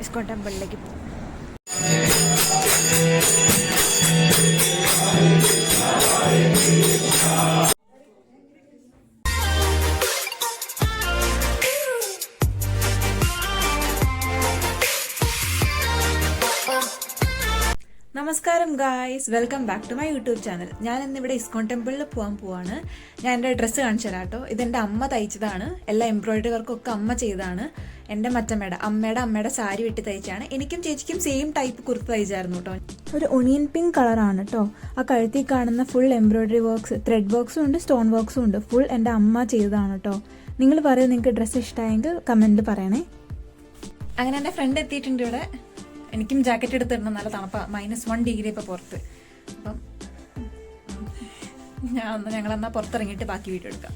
ഇസ്കോൺ ടെമ്പിളിലേക്ക് പോകും നമസ്കാരം guys welcome back to my YouTube channel ഞാൻ ഇന്നിവിടെ ഇസ്കോൺ ടെമ്പിളിൽ പോകാൻ പോവാണ്. ഞാൻ എന്റെ ഡ്രസ്സ് കാണിച്ചു തരാം കേട്ടോ ഇതെന്റെ അമ്മ തയ്ച്ചതാണ്. എല്ലാ എംബ്രോയിഡറി വർക്കൊക്കെ അമ്മ ചെയ്തതാണ്. എന്റെ മറ്റമ്മയുടെ അമ്മയുടെ അമ്മയുടെ സാരി വെട്ടി തയ്ച്ചാണ് എനിക്കും ചേച്ചിക്കും സെയിം ടൈപ്പ് കുർത്ത തയ്ച്ചായിരുന്നു കേട്ടോ ഒരു ഒണിയൻ പിങ്ക് കളറാണ് കേട്ടോ ആ കഴുത്തിൽ കാണുന്ന ഫുൾ എംബ്രോയിഡറി വർക്ക്സ് ത്രെഡ് വർക്ക്സും ഉണ്ട് സ്റ്റോൺ വർക്ക്സും ഉണ്ട്. ഫുൾ എന്റെ അമ്മ ചെയ്തതാണ് കേട്ടോ നിങ്ങൾ പറയും നിങ്ങൾക്ക് ഡ്രസ്സ് ഇഷ്ടമായെങ്കിൽ കമന്റ് പറയണേ. അങ്ങനെ എന്റെ ഫ്രണ്ട് എത്തിയിട്ടുണ്ട് ഇവിടെ. എനിക്കും ജാക്കറ്റ് എടുത്തിടണം നല്ല തണുപ്പാണ് മൈനസ് വൺ ഡിഗ്രി ഇപ്പോൾ പുറത്ത്. അപ്പം ഞാൻ എന്നാ പുറത്തിറങ്ങിയിട്ട് ബാക്കി വീഡിയോ എടുക്കാം.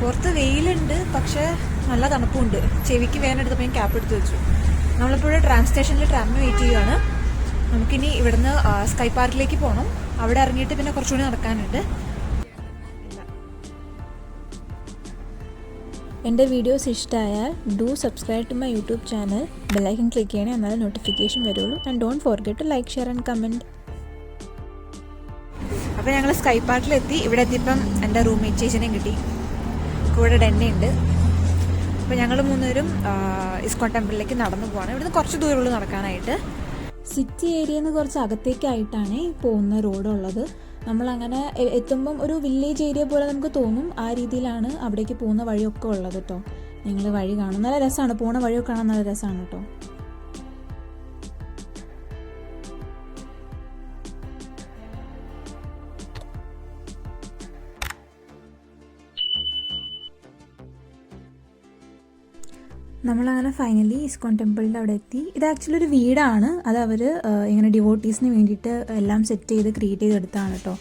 പുറത്ത് വെയിലുണ്ട് പക്ഷെ നല്ല തണുപ്പുണ്ട്. ചെവിക്ക് വേനെടുത്തപ്പോൾ ഞാൻ എടുത്ത് വെച്ചു. നമ്മളിപ്പോൾ ഇവിടെ ട്രാം സ്റ്റേഷനിൽ ട്രാമിന് വെയിറ്റ് ചെയ്യുകയാണ് നമുക്കിനി ഇവിടുന്ന് സ്കൈ പാർക്കിലേക്ക് പോകണം അവിടെ ഇറങ്ങിയിട്ട് പിന്നെ കുറച്ചുകൂടി നടക്കാനുണ്ട്. എന്റെ വീഡിയോസ് ഇഷ്ടമായാൽ do subscribe to my YouTube channel bell icon click ചെയ്യണേ എന്നാലും നോട്ടിഫിക്കേഷൻ വരുള്ളൂ. And don't forget to like share and comment അപ്പോൾ ഞങ്ങൾ സ്കൈ പാർക്കിലെത്തി ഇവിടെ എത്തിയപ്പം എന്റെ റൂംമേറ്റ് ചേച്ചിനെയും കിട്ടി. കൂടെ ഡെന്നയുണ്ട് അപ്പോൾ ഞങ്ങൾ മൂന്നുപേരും ഇസ്കോൺ ടെമ്പിളിലേക്ക് നടന്നു പോവാണ്. ഇവിടുന്ന് കുറച്ച് ദൂരമുള്ളൂ നടക്കാനായിട്ട്. സിറ്റി ഏരിയയിൽ നിന്ന് കുറച്ച് അകത്തേക്കായിട്ടാണ് പോകുന്ന റോഡുള്ളത് നമ്മളങ്ങനെ എത്തുമ്പം ഒരു വില്ലേജ് ഏരിയ പോലെ നമുക്ക് തോന്നും. ആ രീതിയിലാണ് അവിടേക്ക് പോകുന്ന വഴിയൊക്കെ ഉള്ളത് കേട്ടോ നിങ്ങൾ വഴി കാണും. നല്ല രസമാണ് പോണ വഴിയൊക്കെ കാണാൻ നല്ല രസമാണ് കേട്ടോ നമ്മളങ്ങനെ ഫൈനലി ഇസ്കോൺ ടെമ്പിളിന്റെ അവിടെ എത്തി ഇത് ആക്ച്വലി ഒരു വീടാണ്. അത് അവർ ഇങ്ങനെ ഡിവോട്ടീസിന് വേണ്ടിയിട്ട് എല്ലാം സെറ്റ് ചെയ്ത് ക്രിയേറ്റ് ചെയ്തെടുത്താണ് കേട്ടോ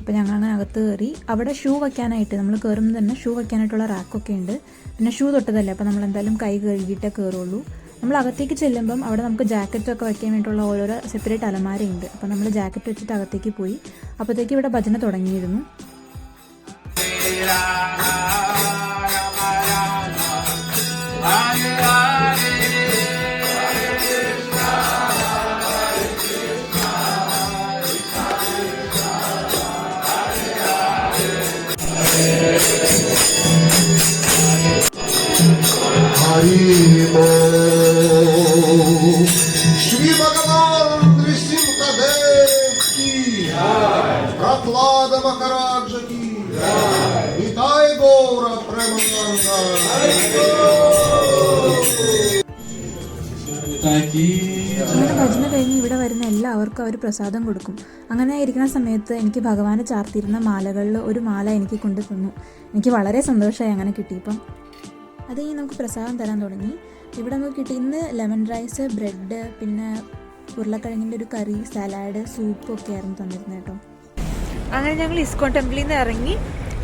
അപ്പോൾ ഞങ്ങൾ അങ്ങനെ അകത്ത് കയറി അവിടെ ഷൂ വയ്ക്കാനായിട്ട് നമ്മൾ കയറുമ്പോൾ തന്നെ ഷൂ വയ്ക്കാനായിട്ടുള്ള റാക്കൊക്കെ ഉണ്ട്. പിന്നെ ഷൂ തൊട്ടതല്ലേ അപ്പോൾ നമ്മൾ എന്തായാലും കൈ കഴുകിയിട്ടേ കയറുള്ളൂ നമ്മൾ അകത്തേക്ക് ചെല്ലുമ്പം അവിടെ നമുക്ക് ജാക്കറ്റൊക്കെ വയ്ക്കാൻ വേണ്ടിയിട്ടുള്ള ഓരോരോ സെപ്പറേറ്റ് അലമാരയുണ്ട് അപ്പോൾ നമ്മൾ ജാക്കറ്റ് വെച്ചിട്ട് അകത്തേക്ക് പോയി. അപ്പോഴത്തേക്ക് ഇവിടെ ഭജന തുടങ്ങിയിരുന്നു. Махараджаки! Вітає Гора Премаканда! അങ്ങനെ ഭജന കഴിഞ്ഞ് ഇവിടെ വരുന്ന എല്ലാവർക്കും അവർ പ്രസാദം കൊടുക്കും. അങ്ങനെ ഇരിക്കുന്ന സമയത്ത് എനിക്ക് ഭഗവാനെ ചാർത്തിരുന്ന മാലകളിൽ ഒരു മാല എനിക്ക് കൊണ്ടു തന്നു. എനിക്ക് വളരെ സന്തോഷമായി അങ്ങനെ കിട്ടി. ഇപ്പം അത് കഴിഞ്ഞ് നമുക്ക് പ്രസാദം തരാൻ തുടങ്ങി. ഇവിടെ നമുക്ക് കിട്ടി ഇന്ന് ലെമൺ റൈസ് ബ്രെഡ് പിന്നെ ഉരുളക്കിഴങ്ങിന്റെ ഒരു കറി സലാഡ് സൂപ്പ് ഒക്കെ ആയിരുന്നു തന്നിരുന്നത് കേട്ടോ. അങ്ങനെ ഞങ്ങൾ ഇസ്കോൺ ടെമ്പിളിൽ നിന്ന് ഇറങ്ങി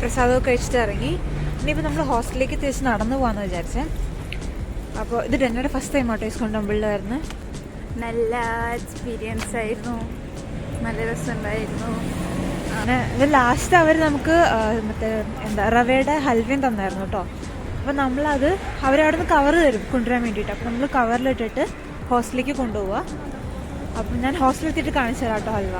പ്രസാദമൊക്കെ കഴിച്ചിട്ട് ഇറങ്ങി. ഇനിയിപ്പോൾ നമ്മൾ ഹോസ്റ്റലിലേക്ക് തിരിച്ച് നടന്നു പോകാമെന്ന് വിചാരിച്ചേ. അപ്പോൾ ഇത് ഡെന്നയുടെ ഫസ്റ്റ് ടൈം ആട്ടോ ഇസ്കോൺ ടെമ്പിളിൽ വരുന്നത് നല്ല എക്സ്പീരിയൻസ് ആയിരുന്നു. നല്ല രസമുണ്ടായിരുന്നു. അങ്ങനെ ഇത് ലാസ്റ്റ് അവർ നമുക്ക് മറ്റേ എന്താ റവയുടെ ഹൽവയും തന്നായിരുന്നു കേട്ടോ അപ്പോൾ നമ്മളത് അവരവിടെ നിന്ന് കവർ തരും കൊണ്ടുവരാൻ വേണ്ടിയിട്ട്. അപ്പോൾ നമ്മൾ കവറിലിട്ടിട്ട് ഹോസ്റ്റലിലേക്ക് കൊണ്ടുപോവുക അപ്പം ഞാൻ ഹോസ്റ്റലിൽ എത്തിയിട്ട് കാണിച്ചു തരാം കേട്ടോ ഹൽവ.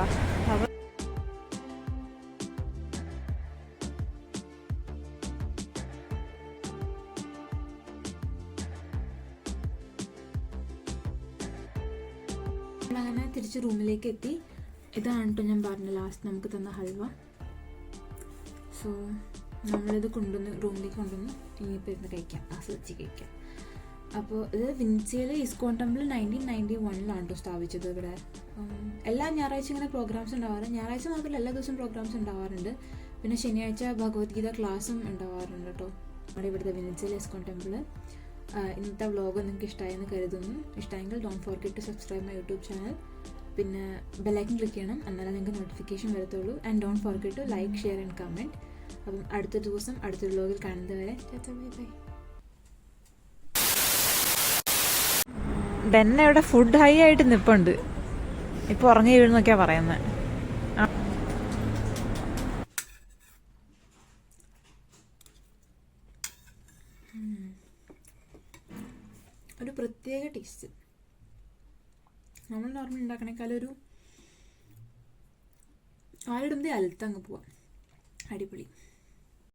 അങ്ങനെ തിരിച്ച് റൂമിലേക്ക് എത്തി. ഇതാണ് കേട്ടോ ഞാൻ പറഞ്ഞ ലാസ്റ്റ് നമുക്ക് തന്ന ഹൽവ. സോ നമ്മളിത് കൊണ്ടുവന്ന് റൂമിലേക്ക് കൊണ്ടുവന്ന് ഇനിയിപ്പോൾ ഇരുന്ന് കഴിക്കാം. ആസ്വദിച്ച് കഴിക്കാം. അപ്പോൾ ഇത് വിൻസിയിൽ ഇസ്കോൺ ടെമ്പിൾ നയന്റീൻ നയന്റി വണ്ണിലാണ് കേട്ടോ സ്ഥാപിച്ചത് ഇവിടെ? എല്ലാ ഞായറാഴ്ച ഇങ്ങനെ പ്രോഗ്രാംസ് ഉണ്ടാവാറ്. ഞായറാഴ്ച മാത്രമല്ല എല്ലാ ദിവസവും പ്രോഗ്രാംസ് ഉണ്ടാവാറുണ്ട്. പിന്നെ ശനിയാഴ്ച ഭഗവത്ഗീത ക്ലാസ്സും ഉണ്ടാവാറുണ്ട് കേട്ടോ നമ്മുടെ ഇവിടുത്തെ വിൻസിയിൽ ഇസ്കോൺ ടെമ്പിൾ ഇന്നത്തെ വ്ലോഗ് നിങ്ങൾക്ക് ഇഷ്ടമായെന്ന് കരുതുന്നു. ഇഷ്ടമെങ്കിൽ don't forget to subscribe my YouTube channel പിന്നെ ബെല്ലൈക്കൺ ക്ലിക്ക് ചെയ്യണം. എന്നാലേ നിങ്ങൾക്ക് നോട്ടിഫിക്കേഷൻ വരത്തുള്ളൂ. And don't forget to like share and comment അപ്പം അടുത്ത ദിവസം അടുത്ത വ്ലോഗിൽ കാണുന്നത് വരെ. ബൈ ഇവിടെ ഫുഡ് ഹൈ ആയിട്ട് നിൽപ്പുണ്ട് ഇപ്പോൾ ഉറങ്ങി വീഴുന്നൊക്കെയാണ് പറയുന്നത് പ്രത്യേക ടേസ്റ്റ് നമ്മൾ നോർമൽ ഉണ്ടാക്കണേക്കാളൊരു ആരിടുമ്പേ അലത്തങ്ങ് പോവാം. അടിപൊളി.